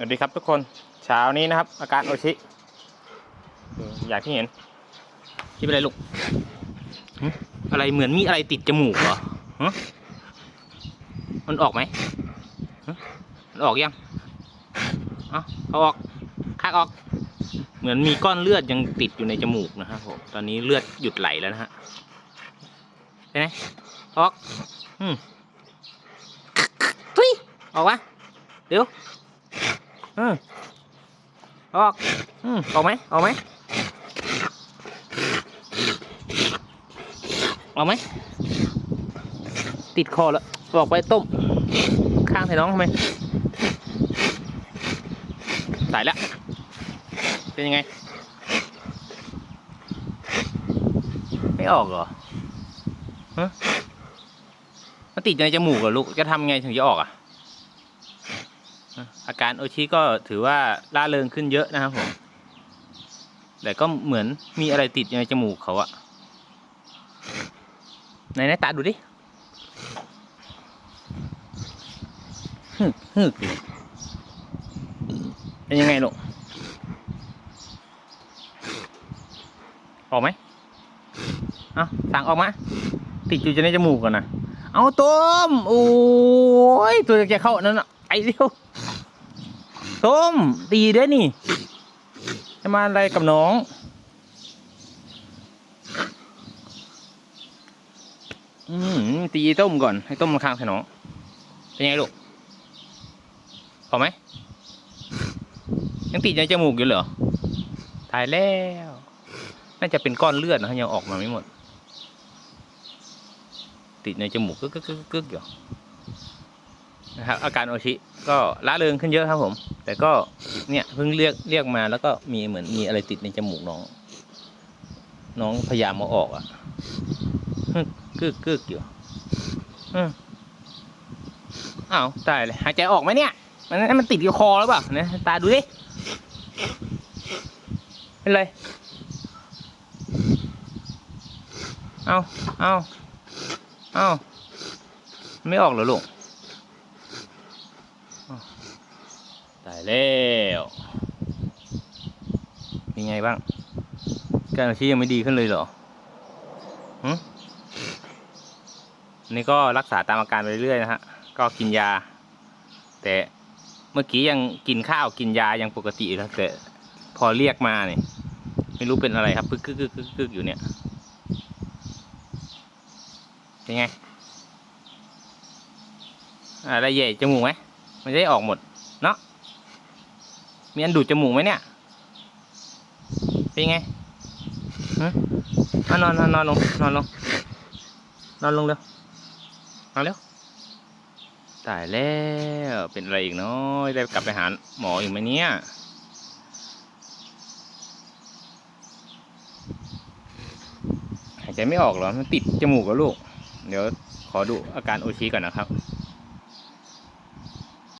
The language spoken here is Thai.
สวัสดีครับทุกคนเช้านี้นะครับ อาการโอชิเอออย่างที่เห็นที่เป็นอะไรลูกหึอะไรเหมือนมีอะไรติดจมูกเหรอฮะมันออกไหมฮะมันออกยังเอาเอาออกคากออก เหมือนมีก้อนเลือดยังติดอยู่ในจมูกนะครับผมตอนนี้เลือดหยุดไหลแล้วนะฮะเห็นไหมออกอืมทุยออกวะเดี๋ยว อืมออกอืมออกไหมออกไหมออกไหมติดคอแล้วออกไปต้ม ข้างใส่น้องทำไมตายแล้วเป็นยังไง ไม่ออกเหรอฮะมันติดในจมูกเหรอลูก จะทำไงถึงจะออกอะ อาการโอชิก็ถือว่าล่าเริงขึ้นเยอะนะครับผม แต่ก็เหมือนมีอะไรติดในจมูกเขาอะไหนไหนตาดูดิฮึกฮึกเป็นยังไงลูกออกไหมเอาสั่งออกมา ติดอยู่ในจมูกก่อนนะ เอาต้ม โอ้ย ตัวจะเข้านั่นน่ะไอเดียว ต้มตีด้วยนี่จะมาอะไรกับน้อง อืมตีต้มก่อน ให้ต้มข้างใส่น้อง เป็นไงลูกพอไหม ยังติดในจมูกอยู่เหรอ ตายแล้ว น่าจะเป็นก้อนเลือดนะยังออกมาไม่หมด ติดในจมูกกึกกึกกึกกึกอยู่นะครับ อาการโอชิ ก็ละเริงขึ้นเยอะครับผม แต่ก็เนี่ยเพิ่งเรียกเรียกมาแล้วก็มีเหมือนมีอะไรติดในจมูกน้อง น้องพยายามมาออกอะฮึกกึกกึกอยู่อ้าวตายเลยหายใจออกไหมเนี่ย มันมันติดอยู่คอหรือเปล่าเนี่ยตาดูดิเป็นไรเอาเอาเอาไม่ออกเหรอลูก ตายแล้วเป็นไงบ้าง การอาชีพยังไม่ดีขึ้นเลยเหรอหึอันนี่ก็รักษาตามอาการไปเรื่อยนะฮะ ก็กินยา แต่เมื่อกี้ยังกินข้าวกินยายังปกติอยู่นะแต่พอเรียกมาเนี่ยไม่รู้เป็นอะไรครับพึกกึกกึกกึกกึกอยู่เนี่ยเป็นไงอะไรใหญ่จมูกไหมมันจะได้ออกหมด มีอันดูดจมูกไหมเนี่ย เป็นไงฮะนอนนอนนอนลงนอนลงนอนลงเร็วนอนเร็วตายแล้วเป็นอะไรอีกเนาะได้กลับไปหาหมออีกไหมเนี่ยหายใจไม่ออกเหรอมันติดจมูกเหรอลูก เดี๋ยวขอดูอาการโอชิก่อนนะครับ